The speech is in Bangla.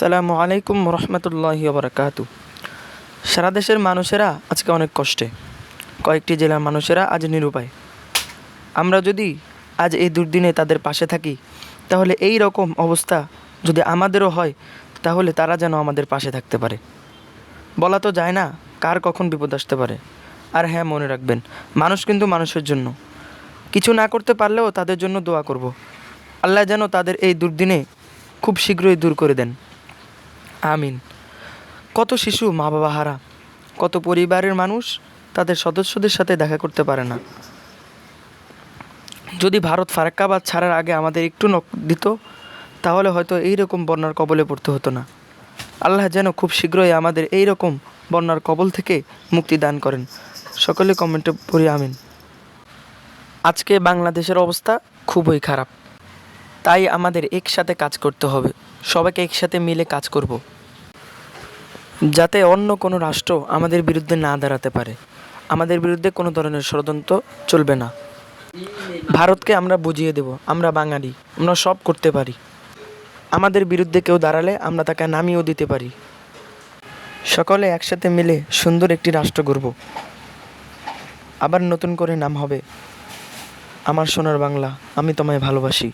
আসসালামু আলাইকুম রহমতুল্লাহি বারাকাতু সারা দেশের মানুষেরা আজকে অনেক কষ্টে। কয়েকটি জেলার মানুষেরা আজ নিরুপায়। আমরা যদি আজ এই দুর্দিনে তাদের পাশে থাকি, তাহলে এই রকম অবস্থা যদি আমাদেরও হয়, তাহলে তারা যেন আমাদের পাশে থাকতে পারে। বলা তো যায় না, কার কখন বিপদ আসতে পারে। আর হ্যাঁ মনে রাখবেন, মানুষ কিন্তু মানুষের জন্য। কিছু না করতে পারলেও তাদের জন্য দোয়া করব। আল্লাহ যেন তাদের এই দুর্দিনে খুব শীঘ্রই দূর করে দেন। আমিন। কত শিশু মা বাবা হারা, কত পরিবারের মানুষ তাদের সদস্যদের সাথে দেখা করতে পারে না। যদি ভারত ফারাক্কাবাদ ছাড়ার আগে আমাদের একটু নক দিত, তাহলে হয়তো এই রকম বন্যার কবলে পড়তে হতো না। আল্লাহ যেন খুব শীঘ্রই আমাদের এই রকম বন্যার কবল থেকে মুক্তি দান করেন। সকলে কমেন্টে পড়ি আমিন। আজকে বাংলাদেশের অবস্থা খুবই খারাপ। তাই আমাদের একসাথে কাজ করতে হবে। সবাইকে একসাথে মিলে কাজ করব। যাতে অন্য কোনো রাষ্ট্র আমাদের বিরুদ্ধে না দাঁড়াতে পারে। আমাদের বিরুদ্ধে কোনো ধরনের ষড়যন্ত্র চলবে না। ভারতকে আমরা বুঝিয়ে দেব, আমরা বাঙালি, আমরা সব করতে পারি। আমাদের বিরুদ্ধে কেউ দাঁড়ালে আমরা তাকে নামিয়েও দিতে পারি। সকলে একসাথে মিলে সুন্দর একটি রাষ্ট্র গড়ব। আবার নতুন করে নাম হবে, আমার সোনার বাংলা, আমি তোমায় ভালোবাসি।